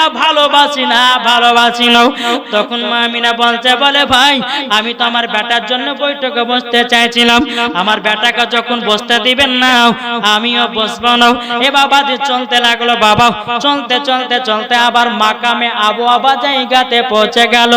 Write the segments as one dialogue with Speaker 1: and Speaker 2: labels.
Speaker 1: আমরা ভালোবাসি না ভালোবাসি না। তখন মা আমিনা বলছে, বলে, ভাই, আমি তো আমার বেটার জন্য বৈঠকে বসতে চাইছিলাম। আমার বেটাকে যখন বসতে দিবেন না, আমিও বসবো না। এ বাবা যে চলতে লাগল, বাবা, চলতে চলতে চলতে আবার মাকামে আবু আবা জায়গাতে পৌঁছে গেল।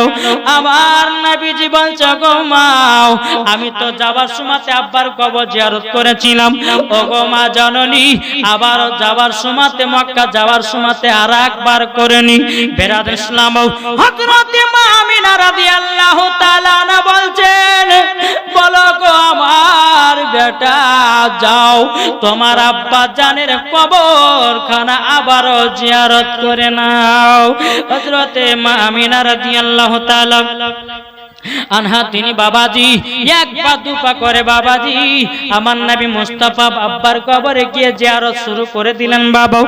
Speaker 1: আমার নবীজি বলছে, গো মাও আমি তো যাবার সময়তে আব্বার কবর জিয়ারত করেছিলাম। ও গো মা জননী আবার যাবার সময়তে মক্কা, যাওয়ার সময়তে আর একবার করে নি বেরাদ ইসলাম হজরত মামিনা রাদিয়াল্লাহু তাআলা না বলছেন, বলো গো আমার বেটা, যাও, তোমার আব্বা জানের কবরখানা আবারও জিয়ারত করে নাও। হজরতে মামিনা রাদিয়াল্লাহু তাআলা আনহা তিনি বাবাজি এক পা দু পা করে বাবাজি। আমার নবী মুস্তাফা আব্বার কবরে গিয়ে জিয়ারত শুরু করে দিলেন বাবা।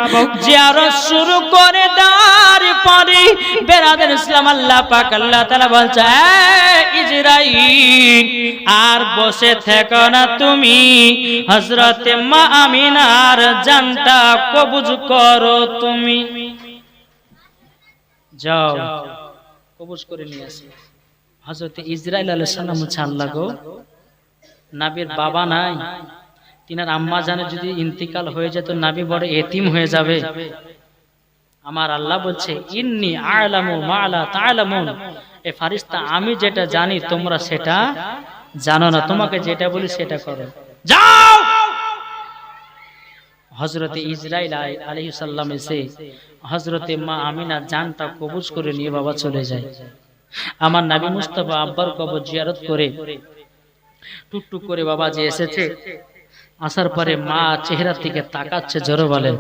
Speaker 1: জিয়ারত শুরু করে দেওয়ার পরে বেরাদের ইসলাম আল্লাহ পাক আল্লাহ তাআলা বলছে "এই ইজরাইল আর বসে থেকো না তুমি। হযরতে মা আমিনার জানটা কবুজ করো তুমি। যাও। কবুজ করে নিয়ে আসো। হজরত ইসরাইল আলাহ সালাম হচ্ছে আল্লাহ গো নাবির বাবা নাই। তিনার আম্মা জানে যদি ইন্তিকাল হয়ে যেত নাবি বড় এতিম হয়ে যাবে। আমার আল্লাহ বলছে ইন্নি আলামু মালা তালামুন। এ ফারিস্তা আমি যেটা জানি তোমরা সেটা জানো না। তোমাকে যেটা বলি সেটা করো। যাও! হজরতে ইসরাইল আলহি সাল্লাম এসে হজরতে মা আমিনা জানটা কবুজ করে নিয়ে বাবা চলে যায়। আমার নাবি মুস্তফা আব্বার কবর জিয়ারত করে টুকটুক করে বাবা যে এসেছে। আসার পরে মা চেহারা থেকে তাকাচ্ছে জোরে বলে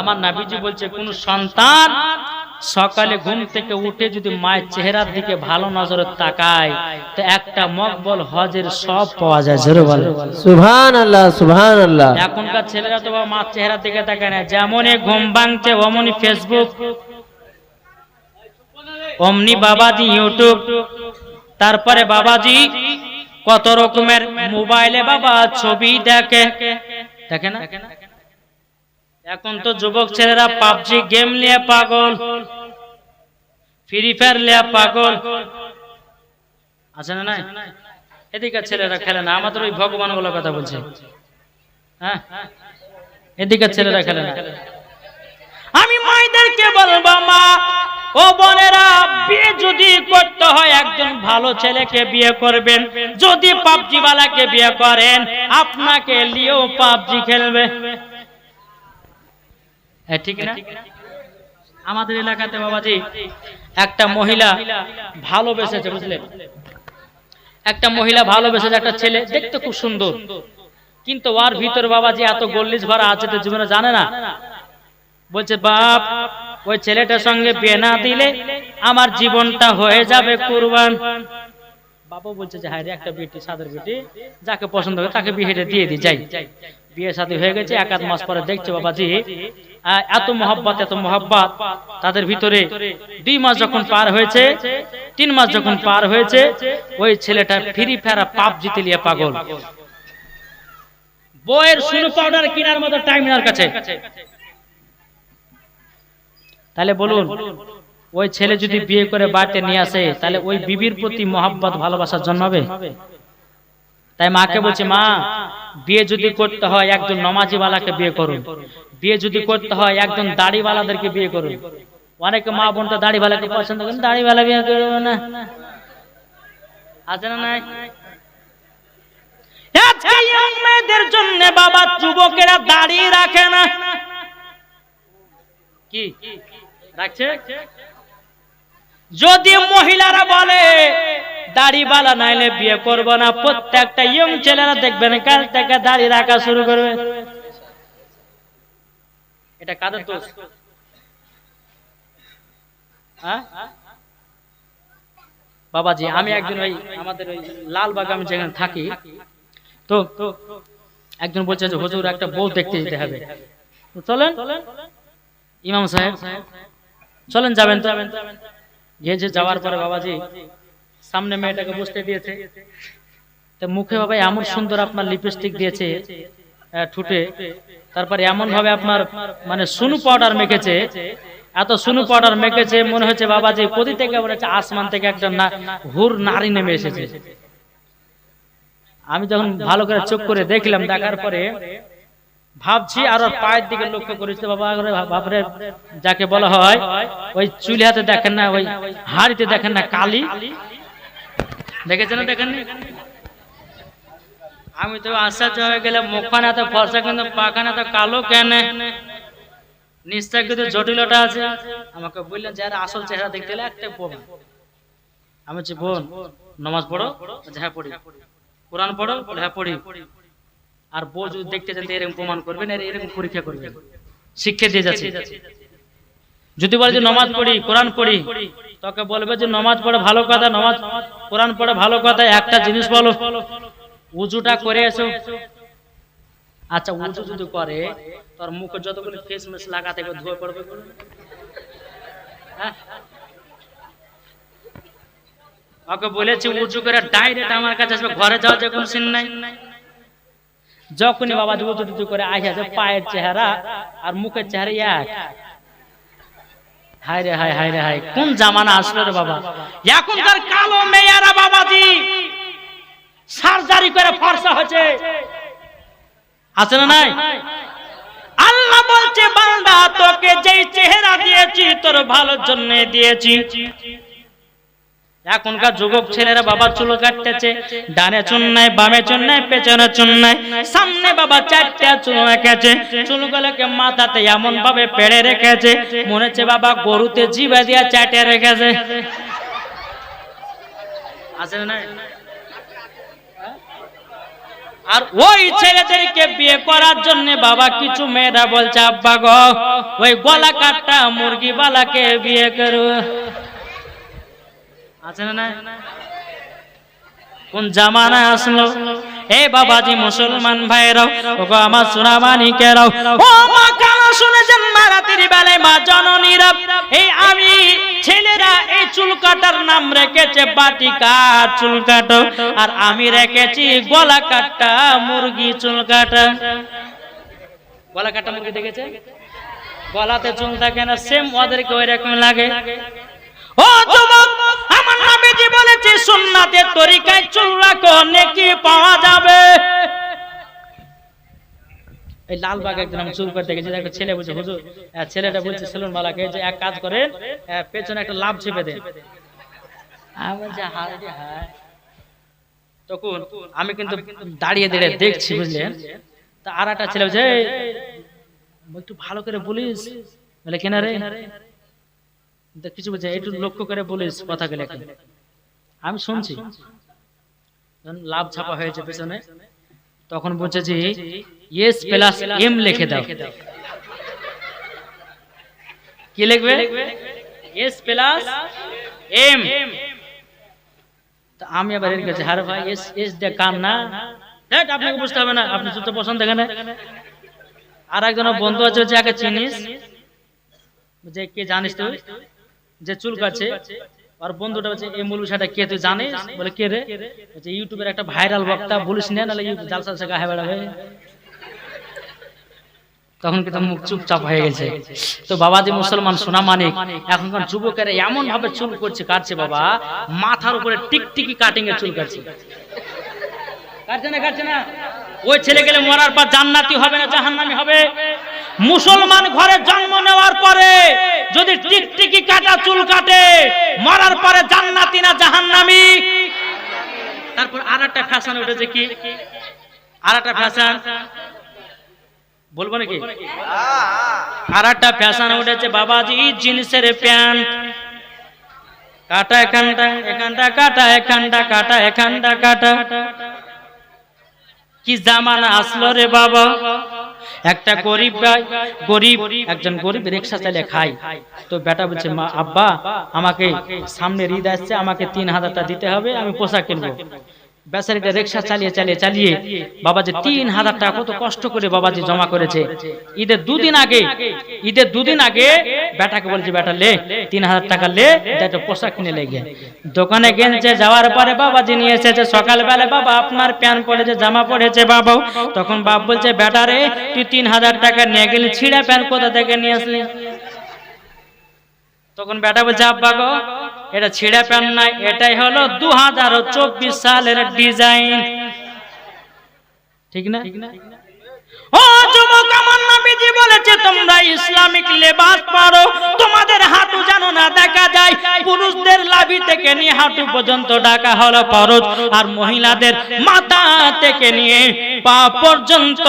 Speaker 1: আমার নাবিজি বলছে কোন সন্তান সকালে ঘুম থেকে উঠে যদি মায়ের চেহারার দিকে ভালো নজরে তাকায় তো একটা মকবল হজের সব পাওয়া যায় জোরে বলে
Speaker 2: সুবহানাল্লাহ সুবহানাল্লাহ।
Speaker 1: এখনকার ছেলেরা তো মার চেহারার দিকে তাকায় না যেমনই ঘুম ভাঙছে অমনি ফেসবুক অমনি বাবাজি ইউটিউব তারপরে বাবাজি কত রকমের মোবাইলে বাবা ছবি দেখে। দেখে না? এখন তো যুবক ছেলেরা পাবজি গেম নিয়ে পাগল। ফ্রি ফায়ার নিয়ে পাগল। আছে না এদিকে ছেলেরা খেলে না, আমাদের ওই ভগবানগুলো কথা বলছে। হ্যাঁ? এদিকে ছেলেরা খেলে না। আমি মাইদেরকে বলব, মা, ও বোনেরা, বিয়ে যদি করতে হয়, একজন ভালো ছেলেকে বিয়ে করবেন। যদি পাবজি বালাকে বিয়ে করেন, আপনাকে নিয়েও পাবজি খেলবে। ঠিক না? আমাদের এলাকাতে বাবাজি, একটা মহিলা ভালোবেসেছে বুঝলেন একটা মহিলা ভালোবেসেছে একটা ছেলে, দেখতে খুব সুন্দর। কিন্তু ওর ভিতর বাবাজি এত গল্লিশ ভরা আছে তো জীবনে জানে না। বলছে, বাপ, ওই ছেলেটার সঙ্গে বিয়ে না দিলে আমার জীবনটা হয়ে যাবে কুরবান। বাবা বলছে যে, হায় একটা বেটি, সাদের বেটি, যাকে পছন্দ হবে তাকে বিয়েটা দিয়ে দি, যাই। বিয়ে সাথে হয়ে গেছে এক মাস পরে দেখছে বাবাজি এত মহব্বত এত মহব্বত। তাদের ভিতরে দুই মাস যখন পার হয়েছে, তিন মাস যখন পার হয়েছে, ওই ছেলেটা ফ্রি ফেরা পাপ জিতে নিয়ে পাগল। বইয়ের শুরু পাউডার কেনার মতো টাইম কাছে। তাহলে বলুন ওই ছেলে যদি বিয়ে করে বাড়িতে নিয়ে আসে তাহলে ওই বিবির প্রতি মহাব্বত ভালোবাসার জন্মাবে? তাই মাকে বলছে মা বিয়ে যদি করতে হয় একজন নমাজিওয়ালাকে বিয়ে করুন। বিয়ে যদি করতে হয় একজন দাড়িওয়ালাদেরকে বিয়ে করুন। অনেকে মা বোন বোনটা দাড়িওয়ালাকে পছন্দ করেন দাড়িওয়ালা বিয়ে করবে না। আছে না নাই? মেয়েদের জন্য বাবা যুবকেরা দাঁড়িয়ে রাখে না। কি? রাখছে? যদি মহিলারা বলে, দাড়িওয়ালা নাইলে বিয়ে করব না, প্রত্যেকটা ইয়ং ছেলেরা দেখবেন কাল থেকে দাড়ি রাখা শুরু করবে। এটা কাদের দোষ? হ্যাঁ? বাবাজি, আমি একজন ওই আমাদের ওই লালবাগ আমি যেখানে থাকি, তো একজন বলছে যে, হুজুর, একটা বউ দেখতে যেতে হবে। চলেন, ইমাম সাহেব। চলেন যাবেন তো। গিয়েছে যাওয়ার পরে বাবাজি, সামনে মেয়েটাকে বসতে দিয়েছে। তো মুখে বাবা এমন সুন্দর আপনার লিপস্টিক দিয়েছে ঠুটে। তারপরে এমন ভাবে আপনার মানে সুনু পাউডার মেখেছে। এত সুনু পাউডার মেখেছে, মনে হচ্ছে বাবা যে কোথি থেকে মনে হচ্ছে আসমান থেকে একটা হুর নারী নেমে এসেছে। আমি যখন ভালো করে চোখ করে দেখলাম, দেখার পরে ভাবছি আর ওর পায়ের দিকে লক্ষ্য করেছি বাবা বাপরে যাকে বলা হয় ওই চুলি হাতে দেখেন না ওই হাড়িতে দেখেন না কালি। দেখেছেন দেখেন আমি তো আশ্চর্য হয়ে গেলাম মুখখানে এত ফর্সা কিন্তু পাখানে এত কালো কেন? নিশ্চয় কিন্তু জটিলতা আছে। আমাকে বললেন যে আরে আসল চেহারা দেখতে একটা প্রমাণ। আমি বলছি বোন নমাজ পড়ো হ্যাঁ পড়ি। কোরআন পড়ো হ্যাঁ পড়ি। আর বউ যদি দেখতে যেতে এরকম প্রমাণ করবেন আর এরকম পরীক্ষা করবেন। শিক্ষা দিয়ে যাচ্ছে। যদি বলে যে নমাজ পড়ি কোরআন পড়ি তোকে বলবে যে নমাজ পড়ে ভালো কথা নমাজ কোরআন পড়ে ভালো কথা একটা জিনিস বলো। উজুটা করে এসো। আচ্ছা উজু যদি করে তোর মুখে যতগুলো ফেস মেস লাগাতে ধুয়ে পড়বে। হ্যাঁ? ওকে বলেছি উজু করে ডাইরেক্ট আমার কাছে আসবে। ঘরে যাওয়ার যে কোনো সিন নাই? যখনই বাবা উজু টুজু করে আসে পায়ের চেহারা আর মুখের চেহারা এক। হায় রে হায় হায় রে হায় কোন জামানা আসলো রে বাবা? এখনকার কালো মেয়েরা বাবাজি সার্জারি করে ফর্সা হচ্ছে আছে না নাই। আল্লাহ বলছে বান্দা তোকে যেই চেহারা দিয়েছি তোর ভালোর জন্য দিয়েছি। এখনকার যুবক ছেলেরা বাবার চুল কাটতেছে, ডানে চুন নাই, বামে চুন নাই, পেছনে চুন নাই, সামনে বাবা চারটা চুল রেখেছে, চুলগুলোকে মাথাতে এমন ভাবে পেড়ে রেখেছে, মনে হচ্ছে বাবা গরুতে জিবা দিয়া চাটে রেখেছে। আছে না আর ওই ছেলেদেরকে বিয়ে করার জন্য বাবা কিছু মেয়েরা বলছে, আব্বা গো, ওই গলা কাটটা মুরগি বালাকে বিয়ে করো। কোন জামানা আসলো? এ বাবাজি মুসলমান ভাইরাও ওগো আমার সোনামানি কেরাও। ও মা কানা শুনেছেন মা রাতের বেলায় মা জননীরা এই আমি ছেলেরা এই চুল কাটার নাম রেখেছে বাটি কাট চুল কাটো। আর আমি রেখেছি গলা কাটা মুরগি চুল কাটা। গলা কাটা মুরগি দেখেছে? গলাতে চুল থাকে না সেম ওদেরকে ওই রকম লাগে। ও যুবক আমার নবীজি বলেছে সুন্নাতের তরিকায় চুল রাখো নেকি পাওয়া যাবে। এই লালবাগ একদিন আমি চুল করতে গেছি একটা ছেলে বলছে হুজুর ছেলেটা বলছে সেলুন মালাকে যে এক কাজ করেন পেছনে একটা লাভ চেপে দেন। আমি বলছি, হায় রে হায়। তখন আমি কিন্তু দাঁড়িয়ে দাঁড়িয়ে দেখছি বুঝলেন? তা আর একটা ছেলে বলছে "এই, একটু ভালো করে বলিস। বলে কেনা রে? তা কিছু একটু লক্ষ্য করে বলিস কথা গেলে আমি শুনছি। লাভ ছাপা হয়েছে পেছনে তখন বলছে যে ইয়েস প্লাস এম লিখে দাও। কি লিখবে? এস প্লাস এম তা আমি আবার ভাই এস এস দিয়ে কাম না। ধ্যাৎ, আপনাকে বুঝতে হবে না আপনি শুধু পছন্দ এখানে আর একজন বন্ধু আছে যাকে চিনিস। যে কে জানিস তুই? যে চুল কাটছে আর বন্ধুটা বলছে এই মুলুসাটা কে তুই জানিস? বলে কে রে? বলছে ইউটিউবের একটা ভাইরাল বক্তা বলিস না নাহলে জালসা জালসা গায়ে বেড়াবে। তখন কিন্তু মুখ চুপচাপ হয়ে গেছে। তো বাবাজি মুসলমান সোনা মানিক এখনকার যুবকেরা এমন ভাবে চুল করছে কাটছে বাবা। মাথার উপরে টিকটিকি কাটিং এর চুল কাটছে। কাটছে না। কাটছে না। ওই ছেলে গেলে মরার পর জান্নাতি হবে না জাহান্নামি হবে। মুসলমান ঘরে জন্ম নেওয়ার পরে যদি টিকটিকি কাটা চুল কাটে, মরার পরে জান্নাতি না জাহান্নামি? তারপর আর একটা ফ্যাশন উঠেছে কি? আর একটা ফ্যাশন বলব নাকি? আর একটা ফ্যাশন উঠেছে বাবাজি, জিন্সের প্যান্ট। কাটা এখানটা এখানটা কাটা এখানটা কাটা এখানটা কাটা। কি জামানা আসলো রে বাবা? একটা গরিব গরিব, একজন গরিব রিক্সা চাইলে খায়। তো বেটা বলছে, মা, আব্বা, আমাকে সামনে ঈদ আসছে, আমাকে তিন হাজারটা দিতে হবে, আমি পোশাক কিনবো। বেচারিটা রিক্সা চালিয়ে চালিয়ে চালিয়ে বাবাজি তিন হাজার টাকা কত কষ্ট করে বাবাজি জমা করেছে। ঈদের দুদিন আগে ঈদের দুদিন আগে বেটাকে বলছে বেটা লে তিন হাজার টাকা লে পোশাক কিনে লেগে। দোকানে গেছে যাওয়ার পরে বাবাজি নিয়ে এসেছে সকালবেলা বাবা আপনার প্যান্ট পড়েছে জামা পড়েছে বাবাও তখন বাপ বলছে বেটা রে তুই তিন হাজার টাকা নিয়ে গেলি ছিঁড়া প্যান্ট কোথা থেকে নিয়ে আসলি? তখন বেটা বলছে আব্বা গো এটা ছেড়া প্যান্ট নাই এটাই হলো দু হাজার চব্বিশ সালের ডিজাইন ঠিক না? ইসলামিক লেবাস পরো, তোমাদের হাঁটু না দেখা যায়। পুরুষদের লাভি থেকে নিয়ে হাঁটু পর্যন্ত ডাকা হলো আর মহিলাদের মাথা থেকে নিয়ে পা পর্যন্ত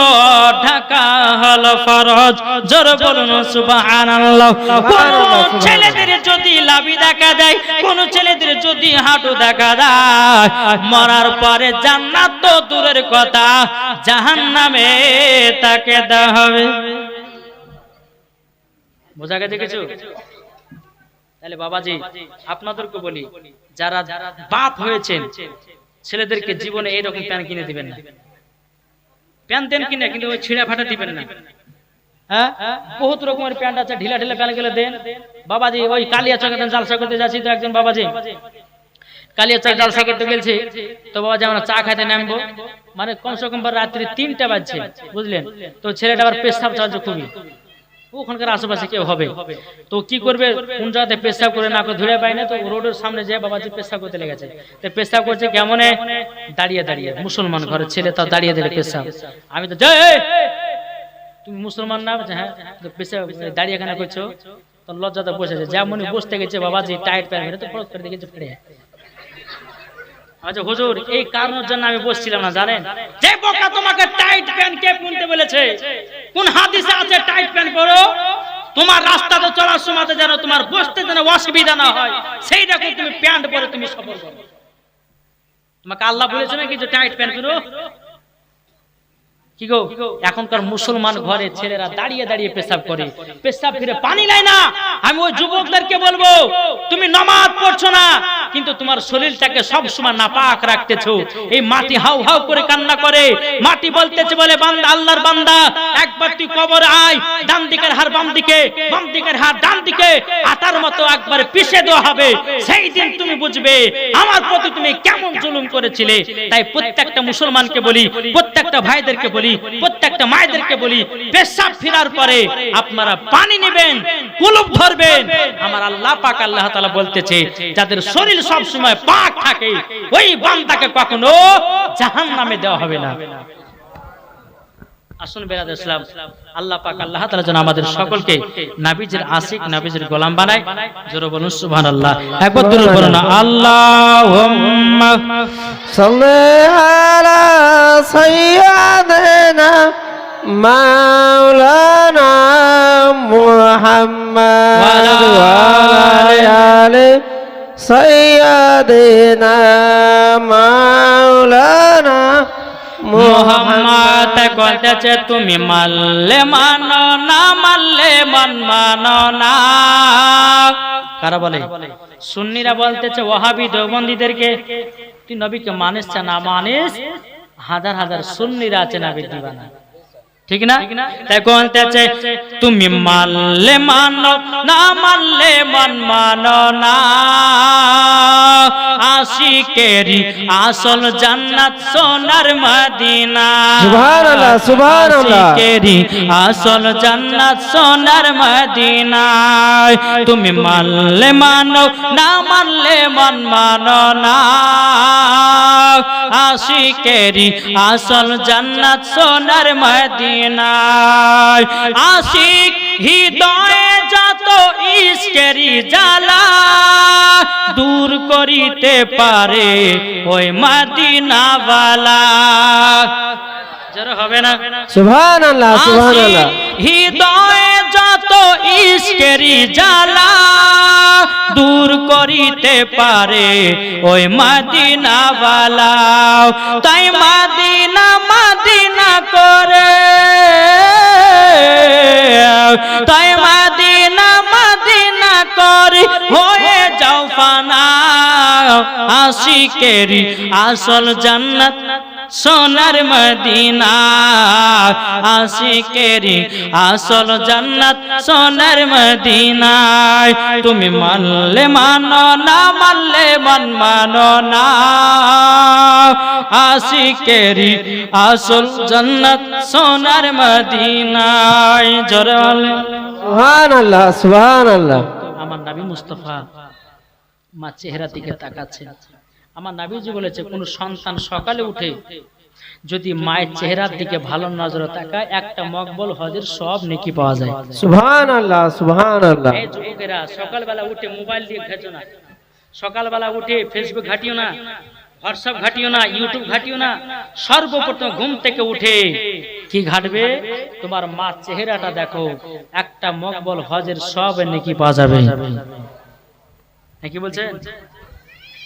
Speaker 1: ঢাকা হলো ফরজ। জোর বলুন ছেলেদের যদি লাভি দেখা যায়, কোন ছেলেদের যদি হাঁটু দেখা যায়, মরার পরে জান্নাত তো দূরের কথা, জাহান্নামে তাকে দেওয়া হবে। বোঝা গেছে কিছু? তাহলে বাবাজি, আপনাদেরকে বলি, যারা বাপ হয়েছেন, ছেলেদেরকে জীবনে এইরকম প্যান্ট কিনে দিবেন না। কিনে, কিন্তু ওই ছিঁড়া ফাটা দিবেন না। হ্যাঁ? বহুত রকমের প্যান্ট আছে, ঢিলা ঢিলা গেলে দেন। বাবাজি, ওই কালিয়া চকে জালসা করতে যাচ্ছি তো একজন বাবাজি। কালিয়া চক জালসা করতে গেছে তো বাবাজি আমরা চা খাইতে নামবো মানে কমসে কম রাত্রি তিনটা বাজছে বুঝলেন? তো ছেলেটা আবার পেশাব চলছে খুবই। ওখানকার আশেপাশে কেউ হবে। তো কি করবে? কোন জায়গাতে পেশাব করে না করে ধরে পায় না তো রোডের সামনে যে বাবাজি পেশাব করতে লেগেছে। তো পেশাব করছে কেমনে? দাঁড়িয়ে দাঁড়িয়ে মুসলমান ঘরের ছেলে তাও দাঁড়িয়ে দাঁড়িয়ে পেশাব। আমি তো জয় তুমি মুসলমান না হ্যাঁ? তো পেশাব দাঁড়িয়ে কেন করছ? তো লজ্জাতে বসেছে। যেমন বসতে গেছে বাবাজি টাইট প্যান্ট তো ফরক করে দেখেছে ফিরে আচ্ছা হুজুর, এই কারণের জন্য আমি বসছিলাম না, জানেন? যে বোকা তোমাকে টাইট প্যান্ট কে পুনতে বলেছে, কোন হাদিসে আছে টাইট প্যান্ট পরো? তোমার রাস্তাতে চলার সময় যেন তোমার বসতে যেন অসুবিধা না হয়, সেই রকম তুমি প্যান্ট পরে তুমি সফর করো। তোমাকে আল্লাহ বলেছে না কিছু টাইট প্যান্ট পরো? কি গো? এখনকার মুসলমান ঘরে ছেলেরা দাঁড়িয়ে দাঁড়িয়ে পেশাব করে। পেশাব ফিরে পানি নেয় না। আমি ওই যুবকদেরকে বলব, তুমি নামাজ পড়ছো না, কিন্তু তোমার শরীরটাকে সব সময় নাপাক রাখতেছো। এই মাটি হাউ হাউ করে কান্না করে। মাটি বলতেছে বলে, বান্দা, আল্লাহর বান্দা, একবার তুই কবর আয়, ডান দিকের হার বাম দিকে, বাম দিকের হার ডান দিকে আটার মতো একবার পিষে দেওয়া হবে। সেই দিন তুমি বুঝবে, আমার প্রতি তুমি কেমন জুলুম করেছিলে। তাই প্রত্যেকটা মুসলমানকে বলি, প্রত্যেকটা ভাইদেরকে বলি প্রত্যেকটা মায়েদেরকে বলি, পেশাব ফেরার পরে আপনারা পানি নেবেন, কুলুপ ধরবেন। আমার আল্লাহ পাক আল্লাহ তাআলা বলতেছে, যাদের শরীর সব সময় পাক থাকে, ওই বান্দাকে কখনো জাহান্নামে দেওয়া হবে না। আসুন বেরাদ ইসলাম আল্লাহ পাক আল্লাহ তাআলা যেন আমাদের সকলকে নাবিজের নাবিজের গোলাম বানায়। বলুন একবার বলুন
Speaker 2: মাওলানা
Speaker 1: মোহাম্মদ বলতেছে, তুমি মানলে মানো না, মানলে মন মানো না। কারা বলে? সুন্নিরা বলতেছে ওহাবি দেওবন্দীদেরকে, তুই নবীকে মানিস না মানিস? হাজার হাজার সুন্নিরা আছে নবীর দিবানা। ঠিক না? তাই বলতেছে তুমি মানলে মানো না মানলে মন মানো না। আশিকেরি আসল জান্নাত সোনার মদিনা।
Speaker 2: সুবহানাল্লাহ, সুবহানাল্লাহ।
Speaker 1: আশিকেরি আসল জান্নাত সোনার মদিনা। তুমি মানলে মানো না মানলে মন মানো না। আশিকেরি আসল জান্নাত সোনার মদিনায়। আশিক হৃদয়ে যত ইস্কেরি জ্বালা দূর করিতে পারে ওই মদিনাওয়ালা। হবে না। হৃদয়ে যত ইস্কেরি জ্বালা দূর করিতে পারে ওই মাদিনাওয়ালা। তাই মাদিনা মাদিনা করে। তাই মাদিনা মাদিনা করে। হয়ে যাও ফানা। আশিকেরি আসল জান্নাত সোনার মদিনা। আশিকেরি আসল জান্নাত সোনার মদিনায়। তুমি মানলে মানো না মানলে মন মানো না। আশিকেরি আসল জান্নাত সোনার মদিনায়। জোরে বলে
Speaker 2: সুবহান আল্লাহ সুবহান আল্লাহ
Speaker 1: আমার নাবি মুস্তফা। মা চেহারা দিকে তাকাচ্ছেন। আমার নাবিজি বলেছে কোন সন্তান সকালে উঠে যদি মায়ের চেহারার দিকে ভালো নজরে তাকায় একটা মকবল হজের সব নেকি পাওয়া যায়।
Speaker 2: সুবহান আল্লাহ সুবহান আল্লাহ
Speaker 1: এই যুবকেরা সকালবেলা উঠে মোবাইল দিয়ে ঘেঁচো না। সকালবেলা উঠে ফেসবুক ঘাটিও না হোয়াটসঅ্যাপ ঘাটিও না ইউটিউব ঘাটিও না সর্বপ্রথম ঘুম থেকে উঠে কি ঘাটবে? তোমার মা চেহারাটা দেখো একটা মকবল হজের সব নেকি পাওয়া যাবে। কি বলছে?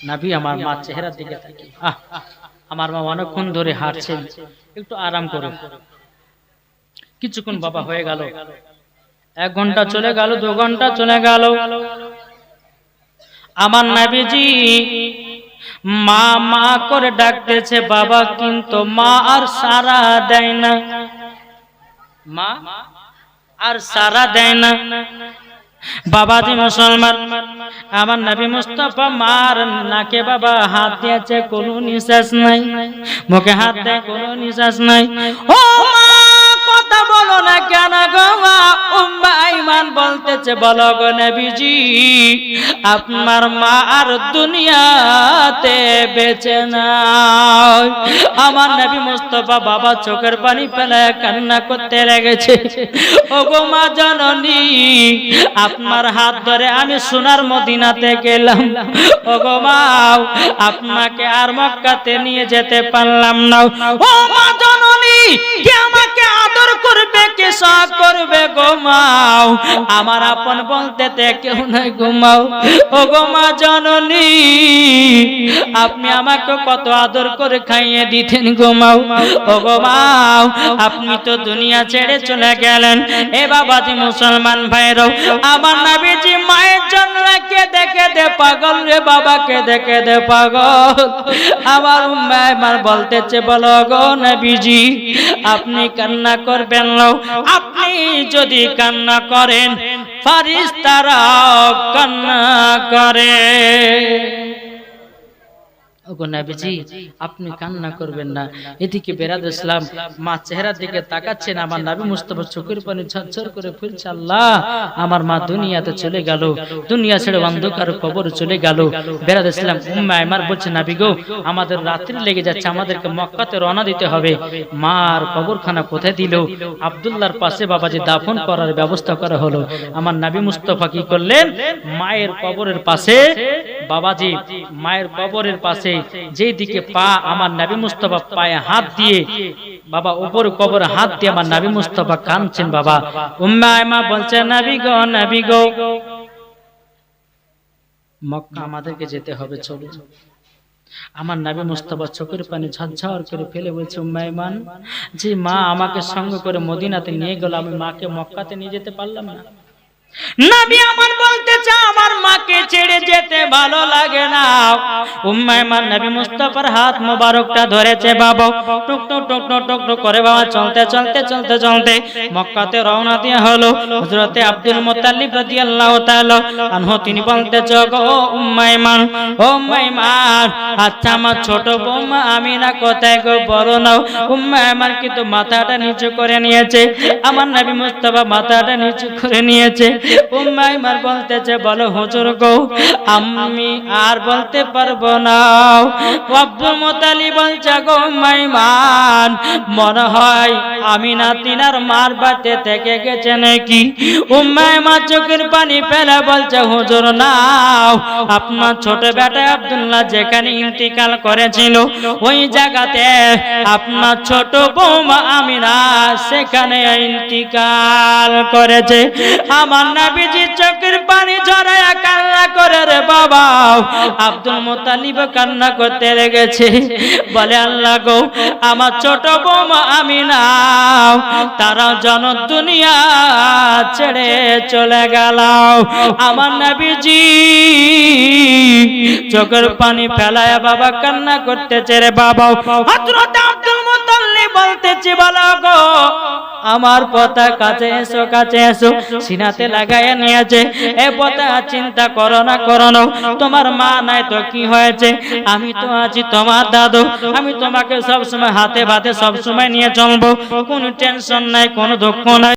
Speaker 1: নাবি আমার মা চেহারার দিকে তাকি আহ আমার মা অনেকক্ষণ ধরে হাঁটছেন একটু আরাম করো। কিছুক্ষণ বাবা হয়ে গেল। এক ঘণ্টা চলে গেল দু ঘণ্টা চলে গেল। আমার নাবিজি মা মা করে ডাকতেছে বাবা কিন্তু মা আর সারা দেয় না। মা আর সারা দেয় না। বাবাজি মুসলমান, আমার নবী মুস্তফা মার নাকে বাবা, হাত দিয়েছে, কোনো নিঃশ্বাস নাই, মুখে হাত দেয়, কোনো নিঃশ্বাস নাই। ও মা, কথা বলো না কেন গো? মা বলতেছে, বলো গো আপনার মা আর দুনিয়াতে বেঁচে নাই। আমার নবী মুস্তফা বাবা চোখের পানি ফেলে কান্না করতে লেগেছে। ও গো মা জননী, আপনার হাত ধরে আমি সোনার মদিনাতে গেলাম। ও গো মা, আপনাকে আর মক্কাতে নিয়ে যেতে পারলাম না। ও মা জননী কে আমাকে আদর করবে, কে সহ করবে গোমাও আমার আপন বলতে কেউ নাই গোমাও ও গোমা জননী আপনি আমাকে কত আদর করে খাইয়ে দিতেন ঘুমাও ও গো মাও, আপনি তো দুনিয়া ছেড়ে চলে গেলেন। এ বাবাজি মুসলমান ভাইরাও আমার নাবিজি মায়ের জন্য কে দেখে দে পাগল রে বাবাকে দেখে দে পাগল। আমার আমার বলতেছে, বলো গো নবীজি, আপনি কান্না করবেন না। আপনি যদি কান্না করেন ফারিস্তারাও কান্না করে। আপনি কান্না করবেন না। এদিকে বেরাদ ইসলাম মা চেহারার দিকে তাকাচ্ছেন আমার নবী মুস্তফা চোখের পানি ঝরঝর করে ফেলছে আল্লাহ! আমার মা দুনিয়াতে চলে গেল দুনিয়া ছেড়ে অন্ধকার কবর চলে গেল। বেরাদ ইসলাম উম্মা আমার বলছে নাবি গো আমাদের রাত্রি লেগে যাচ্ছে আমাদেরকে মক্কাতে রওনা দিতে হবে। মার কবরখানা কোথায় দিল? আব্দুল্লাহর পাশে বাবাজি দাফন করার ব্যবস্থা করা হলো। আমার নাবি মুস্তফা কি করলেন মায়ের কবরের পাশে বাবাজি মায়ের কবরের পাশে যেই দিকে পা আমার নাবি মুস্তফা পায়ে হাত দিয়ে, বাবা, উপর কবর হাত দিয়ে আমার নাবি মুস্তফা কাঁদছেন, বাবা। উম্মা বলছে, নাবি গো নাবি গো। মক্কা আমাদেরকে যেতে হবে, চলো। আমার নাবি মুস্তফা চোখের পানি ঝরঝর করে ফেলে বলছে উম্মাইমান যে মা আমাকে সঙ্গ করে মদিনাতে নিয়ে গেল, আমি মাকে মক্কাতে নিয়ে যেতে পারলাম না। আমার বলতে না। তিনি উম্মাইমান আচ্ছা আমার ছোট বৌমা আমিনা কোথায় গো বড় নাও। উম্মাইমান কিন্তু মাথাটা নিচু করে নিয়েছে, আমার নবী মুস্তাফা মাথাটা নিচু করে নিয়েছে। আমি মার বাড়িতে থেকে গেছে নাকি? উম্মাইমা চোখের পানি বলছে, হুজুর নাও, আপনার ছোট বেটা আব্দুল্লাহ যেখানে ইন্তিকাল করেছিল, ওই জায়গাতে আপনার ছোট বৌমা আমিনা সেখানে ইন্তিকাল করেছে। আমার নবীজি চোখের পানি ঝরায়া কান্না করে রে বাবা। আব্দুল মোতালিব কান্না করতে বলে, আল্লাহ গো, আমার ছোট বৌমা আমি না। তারা জন দুনিয়া ছেড়ে চলে গেল আমার নবীজি চোখের পানি ফেলায় বাবা কান্না করতেছে রে বাবা। মুতাল্লিব বলতেছি, বলো গো। আমার পতা কাছে এসো কাছে এসো। সিনাতে লাগাইয়া নিয়েছে। এ পতা চিন্তা করো না করো না। তোমার মা নাই তো কি হয়েছে? আমি তো আছি তোমার দাদু। আমি তোমাকে সব সময় হাতে ভাতে সব সময় নিয়ে চলবো। কোনো টেনশন নাই, কোনো দুঃখ নাই।